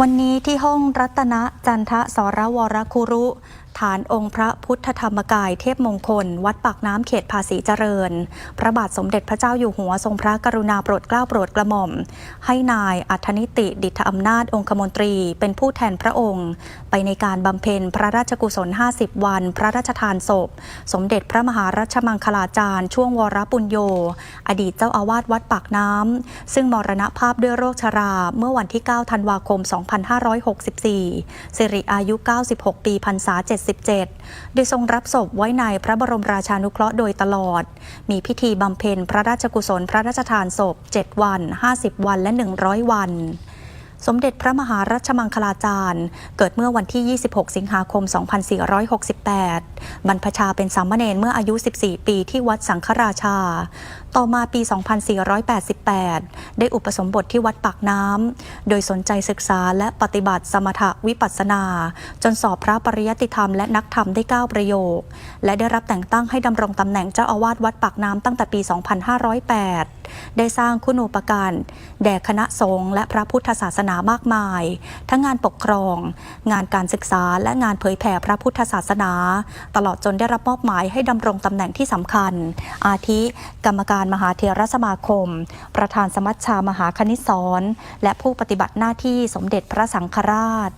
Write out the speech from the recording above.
วันนี้ที่ห้องรัตนจันทสรวรคุรุ ฐานองค์พระพุทธธรรมกายเทพมงคล วัดปากน้ำเขตภาษีเจริญ พระบาทสมเด็จพระเจ้าอยู่หัวทรงพระกรุณาโปรดเกล้าโปรดกระหม่อม ให้นายอัธนิติดิษฐอำนาจองคมนตรี เป็นผู้แทนพระองค์ ไปในการบำเพ็ญพระราชกุศล 50 วัน พระราชทานศพ สมเด็จพระมหารัชมังคลาจารย์ ช่วงวรปุญโย อดีตเจ้าอาวาสวัดปากน้ำซึ่งมรณภาพด้วยโรคชราเมื่อวันที่ 9 ธันวาคม 2564 สิริอายุ 96 ปีพรรษา77โดยทรงรับศพไว้ในพระบรมราชานุเคราะห์โดยตลอด มีพิธีบำเพ็ญพระราชกุศลพระราชทานศพ 7 วัน 50 วันและ 100 วัน สมเด็จพระมหารัชมังคลาจารย์ เกิดเมื่อวันที่ 26 สิงหาคม 2468 บรรพชาเป็นสามเณรเมื่ออายุ 14 ปีที่วัดสังฆราชา ต่อมาปี 2488 ได้อุปสมบทที่วัดปากน้ำ โดยสนใจศึกษาและปฏิบัติสมถะวิปัสสนา จนสอบพระปริยติธรรมและนักธรรมได้ 9 ประโยค และได้รับแต่งตั้งให้ดำรงตำแหน่งเจ้าอาวาสวัดปากน้ำตั้งแต่ปี 2508 ได้สร้างคุณูปการแด่คณะสงฆ์และพระพุทธศาสนามากมาย ทั้งงานปกครอง งานการศึกษาและงานเผยแผ่พระพุทธศาสนา ตลอดจนได้รับมอบหมายให้ดำรงตำแหน่งที่สำคัญ อาทิ กรรมการมหาเทรสมาคม ประธานสมัชชามหาคณิตศรและผู้ปฏิบัติหน้าที่สมเด็จพระสังฆราช